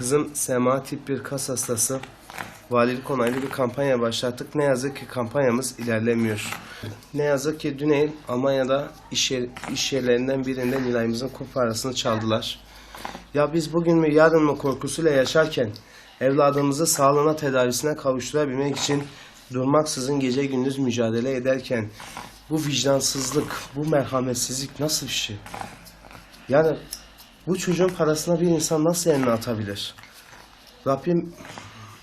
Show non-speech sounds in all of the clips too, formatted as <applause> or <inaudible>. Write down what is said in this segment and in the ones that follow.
Kızım SMA tip 1 kas hastası. Valilik onaylı bir kampanya başlattık. Ne yazık ki kampanyamız ilerlemiyor. Ne yazık ki Düneyin Almanya'da iş, yer- iş yerlerinden birinde Nilay'ımızın kup parasını çaldılar. Ya biz bugün mü yarın mı korkusuyla yaşarken evladımızı sağlığına tedavisine kavuşturabilmek için durmaksızın gece gündüz mücadele ederken bu vicdansızlık, bu merhametsizlik nasıl bir şey? Yani bu çocuğun parasına bir insan nasıl eline atabilir? Rabbim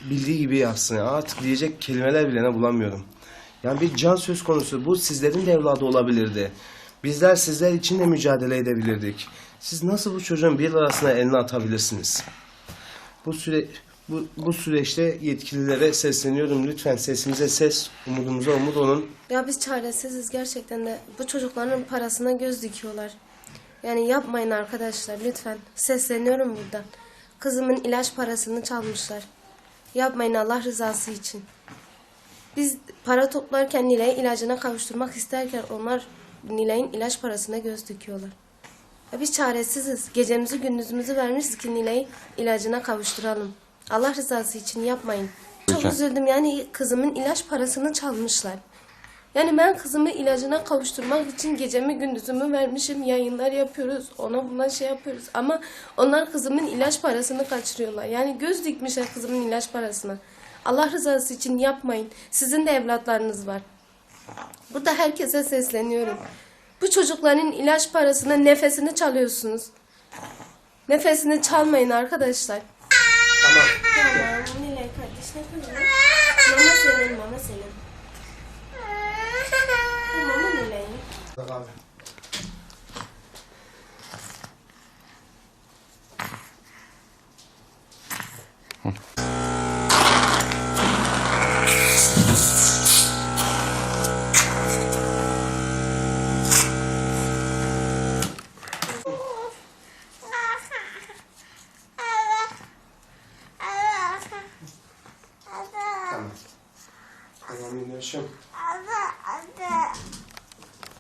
bildiği gibi yapsın. ya. Artık diyecek kelimeler bile ne bulamıyorum. Yani bir can söz konusu. Bu sizlerin de evladı olabilirdi. Bizler sizler için de mücadele edebilirdik. Siz nasıl bu çocuğun bir arasına elini atabilirsiniz? Bu süre bu, bu süreçte yetkililere sesleniyorum. Lütfen sesimize ses, umudumuza umut olun. Ya biz çaresiziz gerçekten de. Bu çocukların parasına göz dikiyorlar. Yani yapmayın arkadaşlar lütfen. Sesleniyorum buradan. Kızımın ilaç parasını çalmışlar. Yapmayın Allah rızası için. Biz para toplarken Nilay'ı ilacına kavuşturmak isterken onlar Nilay'ın ilaç parasına göz dikiyorlar. Ya biz çaresiziz. Gecemizi gündüzümüzü vermişiz ki Nilay'ı ilacına kavuşturalım. Allah rızası için yapmayın. Çok üzüldüm yani kızımın ilaç parasını çalmışlar. Yani ben kızımı ilacına kavuşturmak için gecemi gündüzümü vermişim. Yayınlar yapıyoruz. Ona buna şey yapıyoruz. Ama onlar kızımın ilaç parasını kaçırıyorlar. Yani göz dikmişler kızımın ilaç parasına. Allah rızası için yapmayın. Sizin de evlatlarınız var. Burada herkese sesleniyorum. Bu çocukların ilaç parasını, nefesini çalıyorsunuz. Nefesini çalmayın arkadaşlar. Tamam. Tamam, Nilay kardeş ne kadar? Mama senin, mama senin. Abi. <laughs> Tamam. Tamam, yaşam.